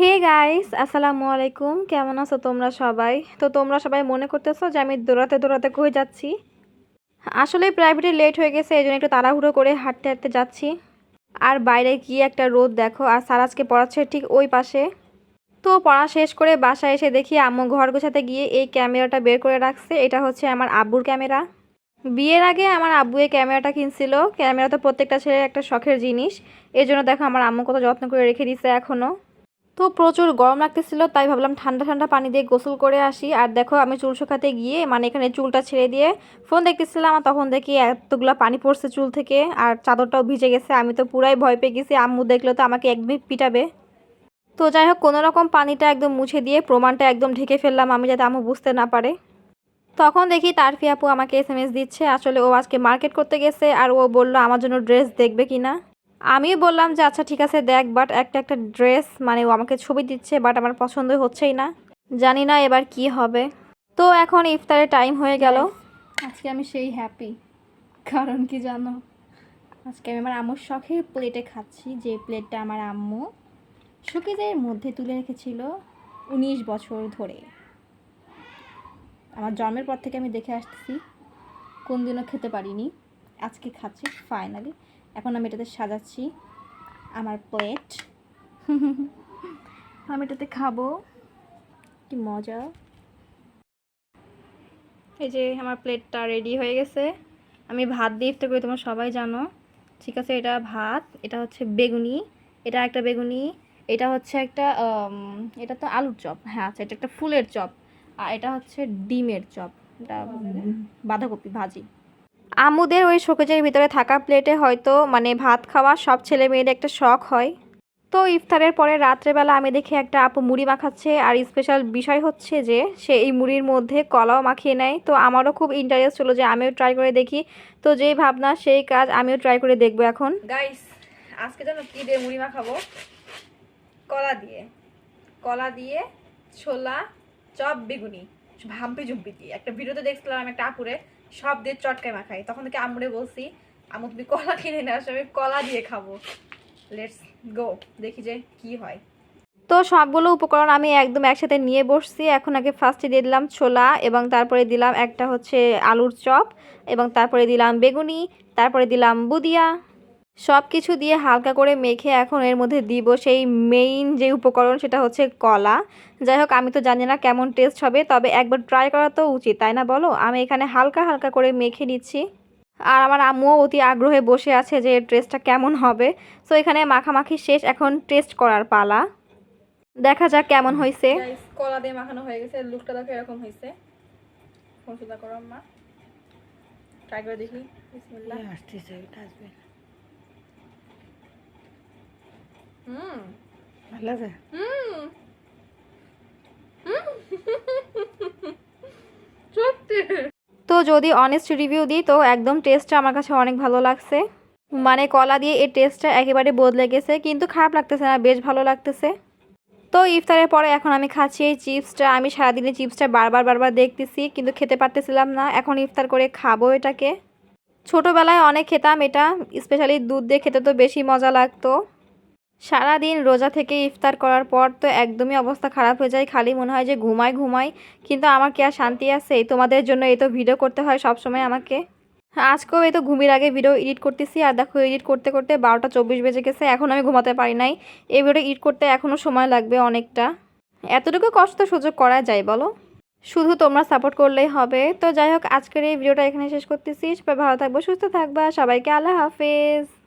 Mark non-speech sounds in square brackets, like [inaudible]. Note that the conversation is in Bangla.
হে গাইস আসসালামু আলাইকুম। কেমন আছো তোমরা সবাই? তো তোমরা সবাই মনে করতেছো যে আমি দৌড়াতে দৌড়াতে কই যাচ্ছি? আসলে প্রাইভেটে লেট হয়ে গেছে এই জন্য একটু তাড়াহুড়ো করে হাঁটতে হাঁটতে যাচ্ছি। আর বাইরে গিয়ে একটা রোদ দেখো, আর স্যার আজকে পড়াচ্ছে ঠিক ওই পাশে। তো পড়া শেষ করে বাসায় এসে দেখি আম্মু ঘর গোছাতে গিয়ে এই ক্যামেরাটা বের করে রাখছে, এটা হচ্ছে আমার আব্বুর ক্যামেরা। বিয়ের আগে আমার আব্বু এই ক্যামেরাটা কিনছিল, ক্যামেরা তো প্রত্যেকটা ছেলের একটা শখের জিনিস। এই জন্য দেখো আমার আম্মু কত যত্ন করে রেখে দিছে এখনও তো প্রচুর গরম লাগতেছিল, তাই ভাবলাম ঠান্ডা ঠান্ডা পানি দিয়ে গোসল করে আসি। আর দেখো, আমি চুল শুকাতে গিয়ে মানে এখানে চুলটা ছেড়ে দিয়ে ফোন দেখতেছিলাম, আর তখন দেখি এতগুলো পানি পড়ছে চুল থেকে, আর চাদরটাও ভিজে গেছে। আমি তো পুরাই ভয় পেয়ে গেছি, আম্মু দেখলে তো আমাকে একদমই পিটাবে। তো যাই হোক, কোনো রকম পানিটা একদম মুছে দিয়ে প্রমাণটা একদম ঢেকে ফেললাম আমি, যাতে আম্মু বুঝতে না পারে। তখন দেখি তারফি আপু আমাকে এস দিচ্ছে, আসলে ও আজকে মার্কেট করতে গেছে, আর ও বলল, আমার জন্য ড্রেস দেখবে কিনা? আমি বললাম যে আচ্ছা ঠিক আছে, দেখ বাট একটা একটা ড্রেস মানে ও আমাকে ছবি দিচ্ছে বাট আমার পছন্দ হচ্ছেই না। জানি না এবার কি হবে। তো এখন ইফতারের টাইম হয়ে গেল। আজকে আমি সেই হ্যাপি কারণ কি জানো? আজকে আমি আমার আম্মুর শখে প্লেটে খাচ্ছি, যে প্লেটটা আমার আম্মু শোকেজের মধ্যে তুলে রেখেছিল উনিশ বছর ধরে। আমার জন্মের পর থেকে আমি দেখে আসতেছি, কোন দিনও খেতে পারিনি। আজকে খাচ্ছি ফাইনালি এখন আমি এটাতে সাজাচ্ছি আমার প্লেট [laughs] আমি এটাতে খাব। কি মজা। এই যে আমার প্লেটটা রেডি হয়ে গেছে। আমি ভাত দিয়ে ইফতার করি তোমরা সবাই জানো। ঠিক আছে এটা ভাত এটা হচ্ছে বেগুনি এটা একটা বেগুনি এটা হচ্ছে একটা এটা তো আলুর চপ। হ্যাঁ আচ্ছা এটা একটা ফুলের চপ। আর এটা হচ্ছে ডিমের চপ। এটা বাঁধাকপি ভাজি। আমুদের ওই শোকেজের ভিতরে থাকা প্লেটে হয়তো মানে ভাত খাওয়া সব ছেলে মেয়েদের একটা শখ হয়। তো ইফতারের পরে রাত্রেবেলা আমি দেখি একটা আপু মুড়ি মাখাচ্ছে আর স্পেশাল বিষয় হচ্ছে যে, সে এই মুড়ির মধ্যে কলাও মাখিয়ে নেয়। তো আমারও খুব ইন্টারেস্ট হলো যে আমিও ট্রাই করে দেখি। তো যেই ভাবনা, সেই কাজ আমিও ট্রাই করে দেখব এখন। গাইস আজকে জানো কী দিয়ে মুড়ি মাখাবো। কলা দিয়ে। কলা দিয়ে ছোলা, চপ, বেগুনি। ভাম্পি জুম্পি দিয়ে। একটা ভিডিওতে দেখছিলাম আমি একটা আপুরে, সব দিয়ে চটকায় মাখাই তখন থেকে আম্মুরে বলছি, আম্মু, তুমি কলা কিনে নিয়ে আসো, আমি কলা দিয়ে খাব। লেটস গো দেখি যে কি হয়। তো সবগুলো উপকরণ আমি একদম একসাথে নিয়ে বসছি। এখন আগে ফার্স্টে দিয়ে দিলাম ছোলা এবং তারপরে দিলাম একটা হচ্ছে আলুর চপ এবং তারপরে দিলাম বেগুনি, তারপরে দিলাম বুদিয়া। সব কিছু দিয়ে হালকা করে মেখে এখন এর মধ্যে দিব সেই মেইন যে উপকরণ সেটা হচ্ছে কলা। যাই হোক আমি তো জানি না কেমন টেস্ট হবে তবে একবার ট্রাই করা তো উচিত তাই না বলো? আমি এখানে হালকা হালকা করে মেখে নিচ্ছি। আর আমার আম্মুও অতি আগ্রহে বসে আছে যে টেস্টটা কেমন হবে। সো এখানে মাখামাখি শেষ এখন টেস্ট করার পালা। দেখা যাক কেমন হয়েছে কলা দিয়ে মাখানো হয়ে গেছে লুকটা দেখো এরকম হয়েছে ফোন সুদা করো মা ট্রাই করে দেখি। বিসমিল্লাহ। আসতেছে আসবে না। হুম ভালো আছে হুম সত্যি তো যদি অনেস্ট রিভিউ দিই তো একদম টেস্টটা আমার কাছে অনেক ভালো লাগছে। মানে কলা দিয়ে এই টেস্টটা একেবারে বদলে গেছে কিন্তু খারাপ লাগতেছে না বেশ ভালো লাগতেছে। তো ইফতারের পরে এখন আমি খাচ্ছি এই চিপসটা। আমি সারাদিনে চিপসটা বারবার বারবার দেখতেছি কিন্তু খেতে পারতেছিলাম না। এখন ইফতার করে খাব এটাকে। ছোটোবেলায় অনেক খেতাম এটা স্পেশালি দুধ দিয়ে খেতে তো বেশি মজা লাগতো। সারাদিন রোজা থেকে ইফতার করার পর তো একদমই অবস্থা খারাপ হয়ে যায়। খালি মনে হয় যে ঘুমাই ঘুমাই কিন্তু আমার কি আর শান্তি আছে? তোমাদের জন্য এই তো ভিডিও করতে হয় সব সময় আমাকে। আজকেও এই তো ঘুমির আগে ভিডিও এডিট করতেছি। আর দেখো এডিট করতে করতে বারোটা চব্বিশ বেজে গেছে। এখন আমি ঘুমাতে পারি নাই। এই ভিডিও এডিট করতে এখনও সময় লাগবে অনেকটা। এতটুকু কষ্ট সুযোগ করা যায় বলো? শুধু তোমরা সাপোর্ট করলেই হবে। তো যাই হোক, আজকের এই ভিডিওটা এখানে শেষ করতেছি। সবাই ভালো থাকব, সুস্থ থাকবা। সবাইকে আল্লাহ হাফেজ।